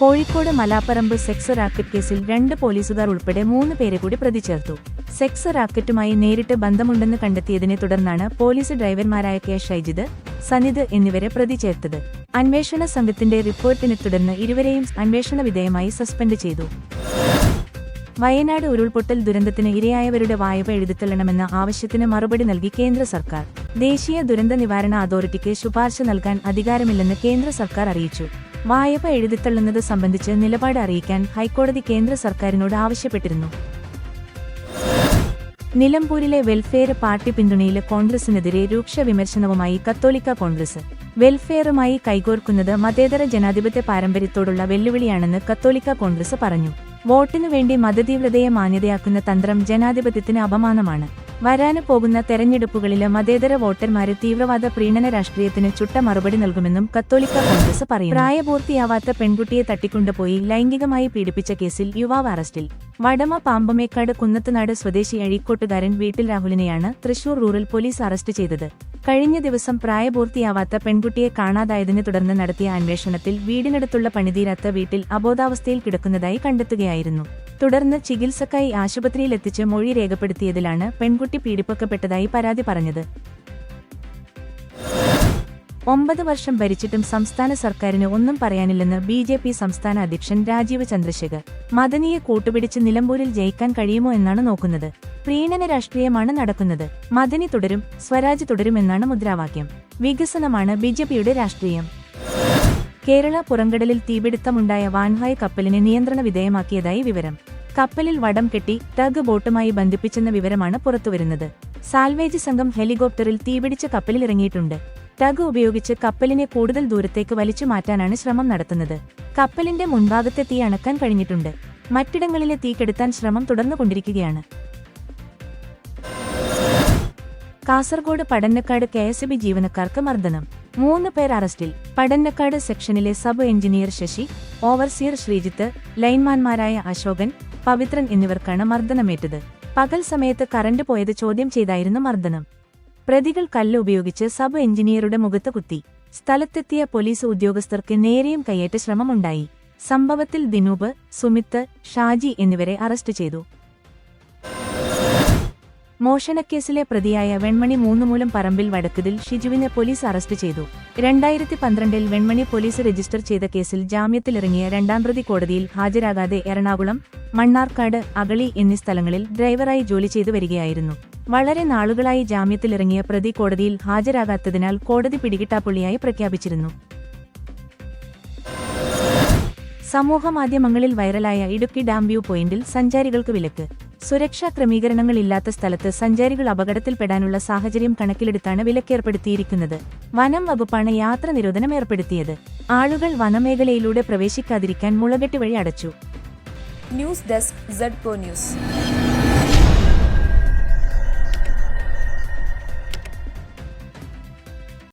Kozhikode Malaparamba sex racket കേസിൽ രണ്ട് പോലീസുകാർ ഉൾപ്പെടെ മൂന്ന് പേരെ കൂടി പ്രതി ചേർത്തു സെക്സ് റാക്കറ്റുമായി നേരിട്ട് ബന്ധമുണ്ടെന്ന് കണ്ടെത്തിയതിനെ തുടർന്നാണ് പോലീസ് ഡ്രൈവർമാരായ കെ. ഷൈജിത് സനിത് എന്നിവരെ പ്രതി ചേർത്തത് അന്വേഷണ സംഘത്തിന്റെ റിപ്പോർട്ടിനെ തുടർന്ന് ഇരുവരെയും അന്വേഷണ വിധേയമായി സസ്പെൻഡ് ചെയ്തു. വയനാട് ഉരുൾപൊട്ടൽ ദുരന്തത്തിന് ഇരയായവരുടെ വായ്പ എഴുതിത്തള്ളണമെന്ന ആവശ്യത്തിന് മറുപടി നൽകി കേന്ദ്ര സർക്കാർ. ദേശീയ ദുരന്ത നിവാരണ അതോറിറ്റിക്ക് ശുപാർശ നൽകാൻ അധികാരമില്ലെന്ന് കേന്ദ്ര സർക്കാർ അറിയിച്ചു. വായ്പ എഴുതിത്തള്ളുന്നത് സംബന്ധിച്ച് നിലപാട് അറിയിക്കാൻ ഹൈക്കോടതി കേന്ദ്ര സർക്കാരിനോട് ആവശ്യപ്പെട്ടിരുന്നു. നിലമ്പൂരിലെ വെൽഫെയർ പാർട്ടി പിന്തുണയിൽ കോൺഗ്രസിനെതിരെ രൂക്ഷ വിമർശനവുമായി കത്തോലിക്ക കോൺഗ്രസ്. വെൽഫെയറുമായി കൈകോർക്കുന്നത് മതേതര ജനാധിപത്യ പാരമ്പര്യത്തോടുള്ള വെല്ലുവിളിയാണെന്ന് കത്തോലിക്ക കോൺഗ്രസ് പറഞ്ഞു. വോട്ടിനു വേണ്ടി മതതീവ്രതയെ മാന്യതയാക്കുന്ന തന്ത്രം ജനാധിപത്യത്തിന് അപമാനമാണ്. വരാന് പോകുന്ന തെരഞ്ഞെടുപ്പുകളിലെ മതേതര വോട്ടർമാര് തീവ്രവാദ പ്രീണന രാഷ്ട്രീയത്തിന് ചുട്ട മറുപടി നൽകുമെന്നും കത്തോലിക്ക കോൺഗ്രസ് പറയും പ്രായപൂർത്തിയാവാത്ത പെൺകുട്ടിയെ തട്ടിക്കൊണ്ടുപോയി ലൈംഗികമായി പീഡിപ്പിച്ച കേസിൽ യുവാവ് അറസ്റ്റിൽ. വടമ പാമ്പമേക്കാട് കുന്നത്തുനാട് സ്വദേശി അഴീക്കോട്ടുകാരൻ വീട്ടിൽ രാഹുലിനെയാണ് തൃശൂർ റൂറൽ പോലീസ് അറസ്റ്റ് ചെയ്തത്. കഴിഞ്ഞ ദിവസം പ്രായപൂർത്തിയാവാത്ത പെൺകുട്ടിയെ കാണാതായതിനെ തുടർന്ന് നടത്തിയ അന്വേഷണത്തിൽ വീടിനടുത്തുള്ള പണിതീരാത്ത വീട്ടിൽ അബോധാവസ്ഥയിൽ കിടക്കുന്നതായി കണ്ടെത്തുകയായിരുന്നു. തുടർന്ന് ചികിത്സക്കായി ആശുപത്രിയിലെത്തിച്ച് മൊഴി രേഖപ്പെടുത്തിയതിലാണ് പെൺകുട്ടി പീഡിപ്പിക്കപ്പെട്ടതായി പരാതി പറഞ്ഞത്. ഒമ്പത് വർഷം ഭരിച്ചിട്ടും സംസ്ഥാന സർക്കാരിന് ഒന്നും പറയാനില്ലെന്ന് ബി ജെ പി സംസ്ഥാന അധ്യക്ഷൻ രാജീവ് ചന്ദ്രശേഖർ. മദനിയെ കൂട്ടുപിടിച്ച് നിലമ്പൂരിൽ ജയിക്കാൻ കഴിയുമോ എന്നാണ് നോക്കുന്നത്. പ്രീണന രാഷ്ട്രീയമാണ് നടക്കുന്നത്. മദനി തുടരും സ്വരാജ് തുടരുമെന്നാണ് മുദ്രാവാക്യം. വികസനമാണ് ബി ജെ പിയുടെ രാഷ്ട്രീയം. കേരള പുറംകടലിൽ തീപിടുത്തമുണ്ടായ വാൻഹായ് കപ്പലിനെ നിയന്ത്രണ വിധേയമാക്കിയതായി വിവരം. കപ്പലിൽ വടം കെട്ടി ടഗ് ബോട്ടുമായി ബന്ധിപ്പിച്ചെന്ന വിവരമാണ് പുറത്തുവരുന്നത്. സാൽവേജ് സംഘം ഹെലികോപ്റ്ററിൽ തീപിടിച്ച കപ്പലിൽ ഇറങ്ങിയിട്ടുണ്ട് ടഗ് ഉപയോഗിച്ച് കപ്പലിനെ കൂടുതൽ ദൂരത്തേക്ക് വലിച്ചു മാറ്റാനാണ് ശ്രമം നടത്തുന്നത്. കപ്പലിന്റെ മുൻഭാഗത്തെ തീ അണക്കാൻ കഴിഞ്ഞിട്ടുണ്ട്. മറ്റിടങ്ങളിലെ തീ കെടുത്താൻ ശ്രമം തുടർന്നുകൊണ്ടിരിക്കുകയാണ്. Kasaragod Padannakkad K S B ജീവനക്കാർക്ക് മർദ്ദനം. മൂന്ന് പേർ അറസ്റ്റിൽ. Padannakkad സെക്ഷനിലെ sub engineer Sasi overseer Sreejith ലൈൻമാൻമാരായ Ashokan Pavithran എന്നിവർക്കാണ് മർദ്ദനമേറ്റത്. പകൽ സമയത്ത് കറണ്ട് പോയത് ചോദ്യം ചെയ്തായിരുന്നു മർദ്ദനം. പ്രതികൾ കല്ല് ഉപയോഗിച്ച് സബ് എഞ്ചിനീയറുടെ മുഖത്ത് കുത്തി. സ്ഥലത്തെത്തിയ പോലീസ് ഉദ്യോഗസ്ഥർക്ക് നേരെയും കയ്യേറ്റ ശ്രമമുണ്ടായി. സംഭവത്തിൽ ദിനൂപ് സുമിത്ത് ഷാജി എന്നിവരെ അറസ്റ്റ് ചെയ്തു. മോഷണക്കേസിലെ പ്രതിയായ വെൺമണി മൂന്നുമൂലം പറമ്പിൽ വടക്കുതിൽ ഷിജുവിനെ പോലീസ് അറസ്റ്റ് ചെയ്തു. രണ്ടായിരത്തി പന്ത്രണ്ടിൽ വെൺമണി പോലീസ് രജിസ്റ്റർ ചെയ്ത കേസിൽ ജാമ്യത്തിലിറങ്ങിയ രണ്ടാം പ്രതി കോടതിയിൽ ഹാജരാകാതെ എറണാകുളം മണ്ണാർക്കാട് അഗളി എന്നീ സ്ഥലങ്ങളിൽ ഡ്രൈവറായി ജോലി ചെയ്തു വരികയായിരുന്നു. വളരെ നാളുകളായി ജാമ്യത്തിലിറങ്ങിയ പ്രതി കോടതിയിൽ ഹാജരാകാത്തതിനാൽ കോടതി പിടികിട്ടാപ്പുള്ളിയായി പ്രഖ്യാപിച്ചിരുന്നു. സമൂഹമാധ്യമങ്ങളിൽ വൈറലായ ഇടുക്കി ഡാം വ്യൂ പോയിന്റിൽ സഞ്ചാരികൾക്ക് വിലക്ക്. സുരക്ഷാ ക്രമീകരണങ്ങളില്ലാത്ത സ്ഥലത്ത് സഞ്ചാരികൾ അപകടത്തിൽപ്പെടാനുള്ള സാഹചര്യം കണക്കിലെടുത്താണ് വിലക്കേർപ്പെടുത്തിയിരിക്കുന്നത്. വനം വകുപ്പാണ് യാത്ര നിരോധനം ഏർപ്പെടുത്തിയത്. ആളുകൾ വനമേഖലയിലൂടെ പ്രവേശിക്കാതിരിക്കാൻ മുളകെട്ട് വഴി അടച്ചു. News desk news